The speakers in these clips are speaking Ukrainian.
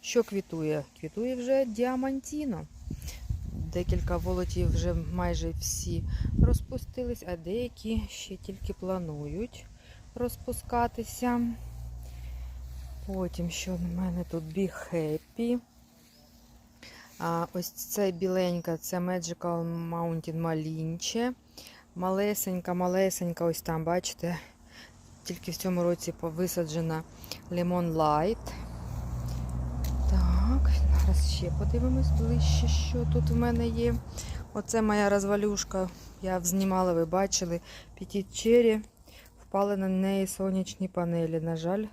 Що квітує? Квітує вже діамантіно. Декілька волотів вже майже всі розпустились, а деякі ще тільки планують розпускатися. Потім, що в мене тут Happy. А, ось це біленька, це Magical Mountain Malinche. Малесенька, малесенька, ось там, бачите, тільки в цьому році висаджена Lemon Light. Зараз ще подивимось ближче, що тут в мене є. Оце моя розвалюшка. Я знімала, ви бачили, Cherry. Впали на неї сонячні панелі. На жаль,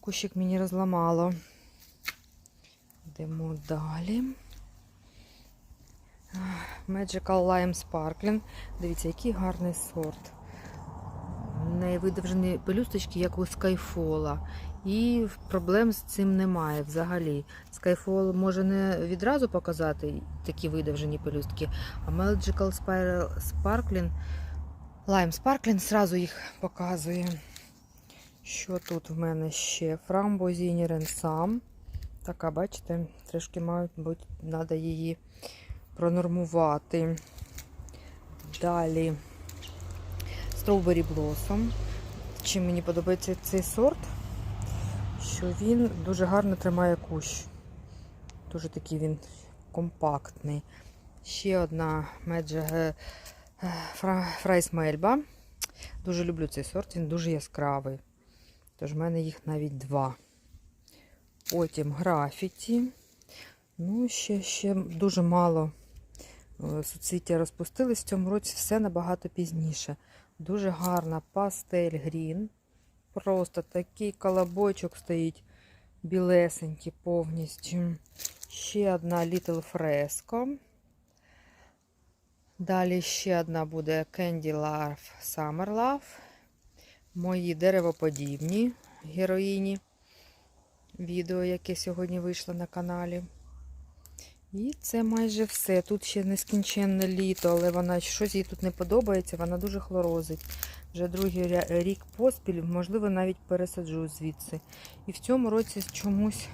кущик мені розламало. Йдемо далі. Magical Lime Sparkling. Дивіться, який гарний сорт. Неї видовжені пелюсточки, як у Skyfall. І проблем з цим немає взагалі. Skyfall може не відразу показати такі видовжені пелюстки, а Magical Spiral Sparkling, Lime Sparkling зразу їх показує. Що тут в мене ще? Фрамбозіні Ренсам. Така, бачите, трішки, мабуть, треба її пронормувати. Далі Strawberry Blossom. Чим мені подобається цей сорт? Що він дуже гарно тримає кущ. Дуже такий він компактний. Ще одна меджа Фрайс Мельба. Дуже люблю цей сорт, він дуже яскравий. Тож в мене їх навіть два. Потім графіті. Ну, ще, ще дуже мало е, суцвіття розпустились. В цьому році все набагато пізніше. Дуже гарна пастель грін. Просто такий колобочок стоїть білесенький повністю. Ще одна Little Fresco. Далі ще одна буде Candy Love Summer Love. Мої деревоподібні героїні. Відео, яке сьогодні вийшло на каналі. І це майже все. Тут ще нескінченне літо, але вона щось їй тут не подобається, вона дуже хлорозить. Вже другий рік поспіль, можливо, навіть пересаджу звідси. І в цьому році чомусь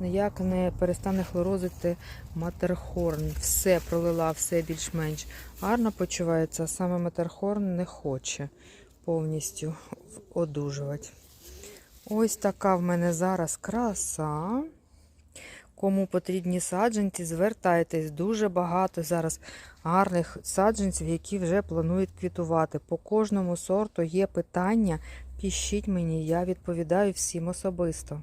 ніяк не перестане хлорозити Матерхорн. Все пролила, все більш-менш гарно почувається, а саме Матерхорн не хоче повністю одужувати. Ось така в мене зараз краса. Кому потрібні саджанці, звертайтесь. Дуже багато зараз гарних саджанців, які вже планують квітувати. По кожному сорту є питання. Пишіть мені, я відповідаю всім особисто.